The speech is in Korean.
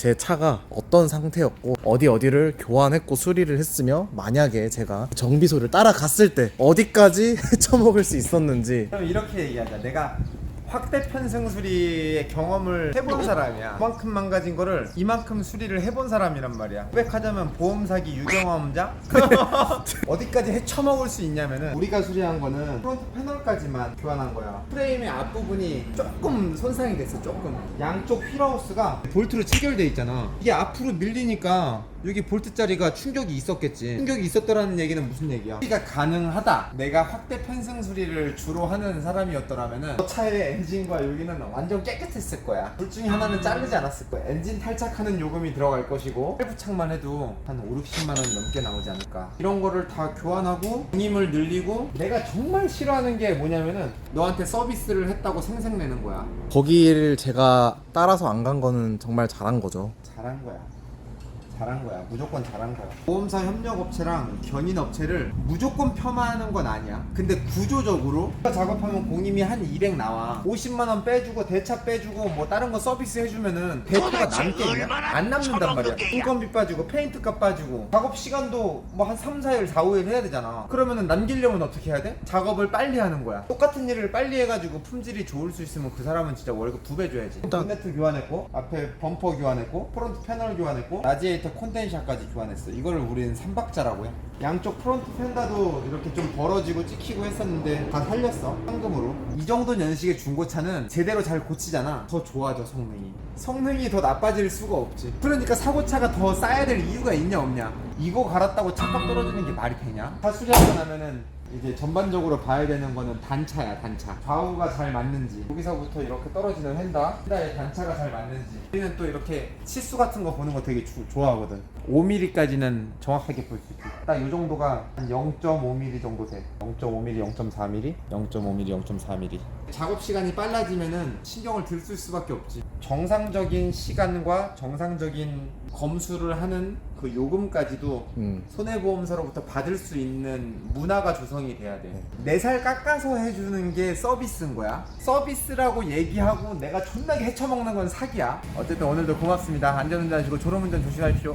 제 차가 어떤 상태였고 어디 어디를 교환했고 수리를 했으며 만약에 제가 정비소를 따라갔을 때 어디까지 헤쳐먹을 수 있었는지 그럼 이렇게 얘기하자. 내가 확대 편승 수리의 경험을 해본 사람이야. 이만큼 망가진 거를 이만큼 수리를 해본 사람이란 말이야. 고백하자면 보험 사기 유경험자? 어디까지 헤쳐먹을 수 있냐면은 우리가 수리한 거는 프론트 패널까지만 교환한 거야. 프레임의 앞부분이 조금 손상이 됐어. 조금. 양쪽 휠하우스가 볼트로 체결돼 있잖아. 이게 앞으로 밀리니까 여기 볼트 자리가 충격이 있었겠지. 충격이 있었더라는 얘기는 무슨 얘기야? 수리가 가능하다. 내가 확대 편승 수리를 주로 하는 사람이었더라면은 저 차의 엔진과 여기는 완전 깨끗했을 거야. 둘 중에 하나는 자르지 않았을 거야. 엔진 탈착하는 요금이 들어갈 것이고 할부착만 해도 한 5, 60만 원 넘게 나오지 않을까. 이런 거를 다 교환하고 운임을 늘리고 내가 정말 싫어하는 게 뭐냐면은 너한테 서비스를 했다고 생색내는 거야. 거기를 제가 따라서 안 간 거는 정말 잘한 거죠 잘한 거야. 잘한 거야. 무조건 잘한 거야. 보험사 협력업체랑 견인업체를 무조건 폄하하는 건 아니야. 근데 구조적으로 작업하면 공임이 한 200 나와. 50만 원 빼주고 대차 빼주고 뭐 다른 거 서비스 해주면은 대표가 남겠냐? 안 남는단 말이야. 인건비 빠지고 페인트값 빠지고 작업 시간도 뭐 한 3, 4일, 4, 5일 해야 되잖아. 그러면은 남기려면 어떻게 해야 돼? 작업을 빨리 하는 거야. 똑같은 일을 빨리 해가지고 품질이 좋을 수 있으면 그 사람은 진짜 월급 두 배 줘야지. 일단- 본네트 교환했고 앞에 범퍼 교환했고 프론트 패널 교환했고 라지에이터 콘덴샤까지 교환했어 이거를 우리는 삼박자라고 해 양쪽 프론트 펜다도 이렇게 좀 벌어지고 찍히고 했었는데 다 살렸어 현금으로. 이 정도 연식의 중고차는 제대로 잘 고치잖아. 더 좋아져 성능이. 성능이 더 나빠질 수가 없지. 그러니까 사고차가 더 쌓여야 될 이유가 있냐 없냐? 이거 갈았다고 차값 떨어지는 게 말이 되냐? 차 수리하고 나면은 이제 전반적으로 봐야 되는 거는 단차야 단차. 좌우가 잘 맞는지. 여기서부터 이렇게 떨어지는 휀다 휀다의 단차가 잘 맞는지. 우리는 또 이렇게 치수 같은 거 보는 거 되게 주- 좋아하거든. 5mm까지는 정확하게 볼 수 있지 딱 이 정도가 한 0.5mm 정도 돼 0.5mm 0.4mm 0.5mm 0.4mm 작업 시간이 빨라지면은 신경을 들 쓸 수밖에 없지 정상적인 시간과 정상적인 검수를 하는 그 요금까지도 음. 손해보험사로부터 받을 수 있는 문화가 조성이 돼야 돼. 네 살 깎아서 해주는 게 서비스인 거야. 서비스라고 얘기하고 내가 존나게 헤쳐먹는 건 사기야. 어쨌든 오늘도 고맙습니다. 안전운전 하시고 졸음운전 조심하십시오.